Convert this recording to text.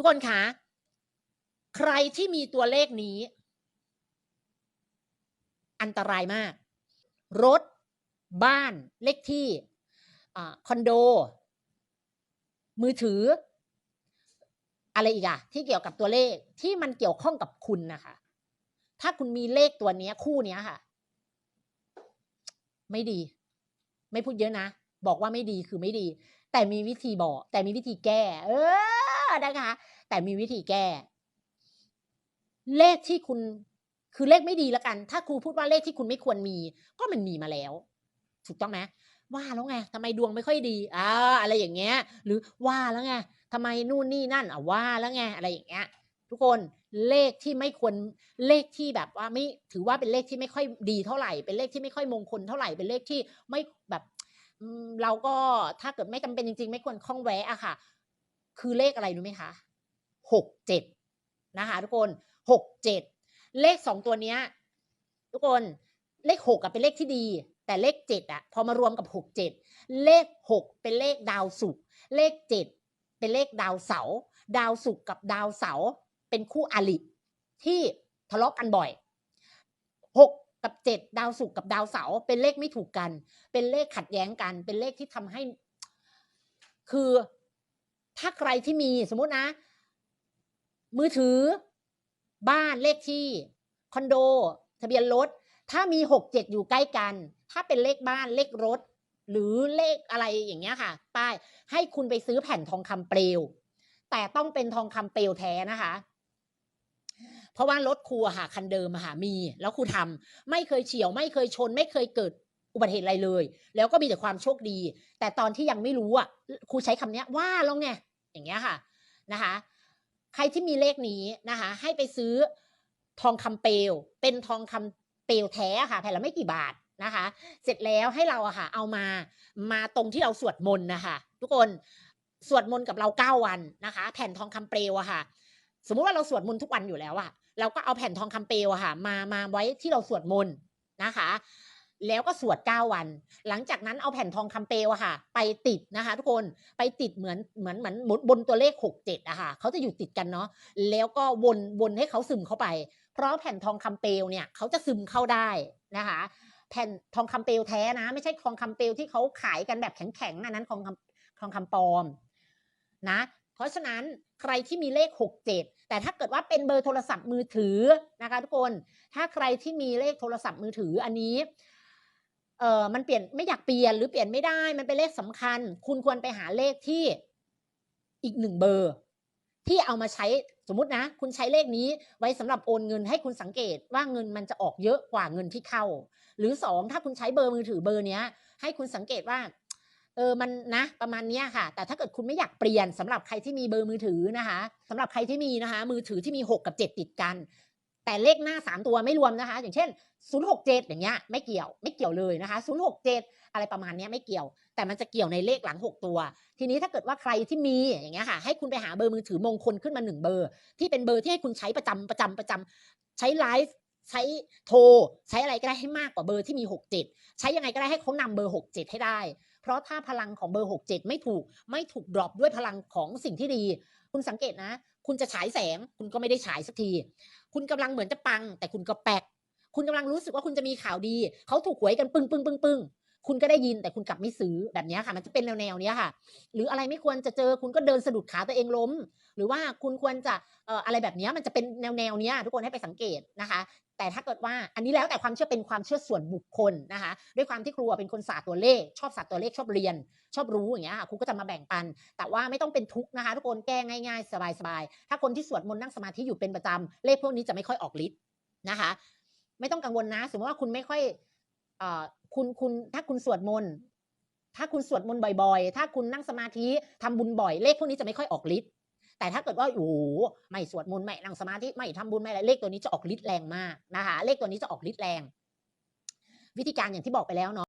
ทุกคนคะ ใครที่มีตัวเลขนี้ อันตรายมาก รถ บ้าน เลขที่อคอนโด มือถือ อะไรอีกอะที่เกี่ยวกับตัวเลขที่มันเกี่ยวข้องกับคุณนะคะ ถ้าคุณมีเลขตัวนี้คู่นี้ค่ะ ไม่ดี ไม่พูดเยอะนะ บอกว่าไม่ดีคือไม่ดี แต่มีวิธีบอก แต่มีวิธีแก้ เออ นะคะ แต่มีวิธีแก้ เลขที่คุณคือเลขไม่ดีแล้วกัน ถ้าครูพูดว่าเลขที่คุณไม่ควรมี ก็มันมีมาแล้ว ถูกต้องไหมว่าแล้วไงทำไมดวงไม่ค่อยดีอ่าอะไรอย่างเงี้ย หรือว่าแล้วไงทำไมนู่นนี่นั่นอะว่าแล้วไงอะไรอย่างเงี้ย ทุกคนเลขที่ไม่ควรเลขที่แบบว่าไม่ถือว่าเป็นเลขที่ไม่ค่อยดีเท่าไหร่ เป็นเลขที่ไม่ค่อยมงคลเท่าไหร่เป็นเลขที่ไม่แบบเราก็ถ้าเกิดไม่จำเป็นจริง ๆ ไม่ควรคล้องแวะอะค่ะ คือเลขอะไรรู้ไหมคะหกเจ็ดนะคะทุกคนหกเจ็ดเลขสองตัวเนี้ยทุกคนเลขหกเป็นเลขที่ดี แต่เลขเจ็ดอะพอมารวมกับหกเจ็ดเลขหกเป็นเลขดาวศุกร์เลขเจ็ดเป็นเลขดาวเสาร์ดาวศุกร์กับดาวเสาร์เป็นคู่อริที่ทะเลาะกันบ่อยหกกับเจ็ดดาวศุกร์กับดาวเสาร์เป็นเลขไม่ถูกกัน เป็นเลขขัดแย้งกัน เป็นเลขที่ทำให้ คือ ถ้าใครที่มีสมมตินะ มือถือ บ้านเลขที่ คอนโด ทะเบียนรถ ถ้ามีหกเจ็ดอยู่ใกล้กัน ถ้าเป็นเลขบ้านเลขรถ หรือเลขอะไรอย่างเงี้ยค่ะ ป้าย ให้คุณไปซื้อแผ่นทองคำเปลว แต่ต้องเป็นทองคำเปลวแท้นะคะเพราะว่ารถครูอะค่ะคันเดิมอะค่ะมี แล้วครูทำไม่เคยเฉียวไม่เคยชน ไม่เคยเกิดอุบัติเหตุอะไรเลย แล้วก็มีแต่ความโชคดี แต่ตอนที่ยังไม่รู้อะครูใช้คำเนี้ยว่าแล้วไง อย่างเงี้ยค่ะนะคะ ใครที่มีเลขนี้นะคะ ให้ไปซื้อทองคำเปลว เป็นทองคำเปลวแท้ค่ะแผ่นละไม่กี่บาทนะคะ เสร็จแล้วให้เราอะค่ะ เอามามาตรงที่เราสวดมนต์นะคะทุกคนสวดมนต์กับเราเก้าวันนะคะ แผ่นทองคำเปลวอะค่ะ สมมุติว่าเราสวดมนต์ทุกวันอยู่แล้วอะเราก็เอาแผ่นทองคำเปลวอะค่ะ มามาไว้ที่เราสวดมนต์นะคะ แล้วก็สวดเก้าวัน หลังจากนั้นเอาแผ่นทองคำเปลวอะค่ะ ไปติดนะคะ ทุกคนไปติดเหมือนเหมือนเหมือนบนตัวเลขหกเจ็ดอะค่ะเขาจะอยู่ติดกันเนาะแล้วก็วนวนให้เขาซึมเข้าไป เพราะแผ่นทองคำเปลวเนี่ยเขาจะซึมเข้าได้นะคะ แผ่นทองคำเปลวแท้นะ ไม่ใช่ทองคำเปลวที่เขาขายกันแบบแข็งๆอันนั้นทองคำทองคำปลอมนะ เพราะฉะนั้นใครที่มีเลข 6 7 แต่ถ้าเกิดว่าเป็นเบอร์โทรศัพท์มือถือนะคะ ทุกคนถ้าใครที่มีเลขโทรศัพท์มือถืออันนี้ เออมันเปลี่ยนไม่อยากเปลี่ยนหรือเปลี่ยนไม่ได้ มันเป็นเลขสำคัญ คุณควรไปหาเลขที่อีกหนึ่งเบอร์ ที่เอามาใช้สมมตินะ คุณใช้เลขนี้ไว้สำหรับโอนเงินให้คุณสังเกตว่าเงินมันจะออกเยอะกว่าเงินที่เข้า หรือสองถ้าคุณใช้เบอร์มือถือเบอร์เนี้ย ให้คุณสังเกตว่าเออมันนะประมาณนี้ค่ะ แต่ถ้าเกิดคุณไม่อยากเปลี่ยนสำหรับใครที่มีเบอร์มือถือนะคะสำหรับใครที่มีนะคะ มือถือที่มี 6 กับ 7 ติดกัน แต่เลขหน้า 3 ตัวไม่รวมนะคะ อย่างเช่น 067 อย่างเงี้ยไม่เกี่ยวไม่เกี่ยวเลยนะคะ 067 อะไรประมาณนี้ไม่เกี่ยว แต่มันจะเกี่ยวในเลขหลัง 6 ตัว ทีนี้ถ้าเกิดว่าใครที่มีอย่างเงี้ยค่ะให้คุณไปหาเบอร์มือถือมงคลขึ้นมาหนึ่งเบอร์ ที่เป็นเบอร์ที่ให้คุณใช้ประจำประจำประจำใช้ไลฟ์ใช้โทร ใช้อะไรก็ได้ให้มากกว่าเบอร์ที่มี 67 ใช้ยังไงก็ได้ให้เขานำเบอร์ 67 ให้ได้ เพราะถ้าพลังของเบอร์ 67 ไม่ถูกไม่ถูกดรอปด้วยพลังของสิ่งที่ดี คุณสังเกตนะ คุณจะฉายแสง คุณก็ไม่ได้ฉายสักที คุณกำลังเหมือนจะปัง แต่คุณก็แปลกคุณกำลังรู้สึกว่าคุณจะมีข่าวดี เขาถูกหวยกันปึ้งปึ้งปึ้งปึ้งคุณก็ได้ยินแต่คุณกลับไม่ซื้อแบบนี้ค่ะ มันจะเป็นแนวแนวนี้ค่ะ หรืออะไรไม่ควรจะเจอคุณก็เดินสะดุดขาตัวเองล้ม หรือว่าคุณควรจะเอ่ออะไรแบบนี้มันจะเป็นแนวแนวเนี้ยทุกคนให้ไปสังเกตนะคะ แต่ถ้าเกิดว่าอันนี้แล้วแต่ความเชื่อเป็นความเชื่อส่วนบุคคลนะคะ ด้วยความที่ครูเป็นคนศาสตร์ตัวเลข ชอบศาสตร์ตัวเลขชอบเรียน ชอบรู้อย่างเงี้ยค่ะครูก็จะมาแบ่งปัน แต่ว่าไม่ต้องเป็นทุกข์นะคะทุกคนแก้ง่ายๆ สบายๆ ถ้าคนที่สวดมนต์นั่งสมาธิอยู่เป็นประจำเลขพวกนี้จะไม่ค่อยออกฤทธิ์นะคะ ไม่ต้องกังวลนะ สมมติว่าคุณไม่ค่อยเอ่อคุณคุณถ้าคุณสวดมนต์ถ้าคุณสวดมนต์บ่อยๆ ถ้าคุณนั่งสมาธิทำบุญบ่อยเลขพวกนี้จะไม่ค่อยออกฤทธิ์ แต่ถ้าเกิดว่าโอ้โหไม่สวดมนต์ไม่นั่งสมาธิไม่ทำบุญไม่อะไรเลขตัวนี้จะออกฤทธิ์แรงมากนะคะเลขตัวนี้จะออกฤทธิ์แรง วิธีการอย่างที่บอกไปแล้วเนาะ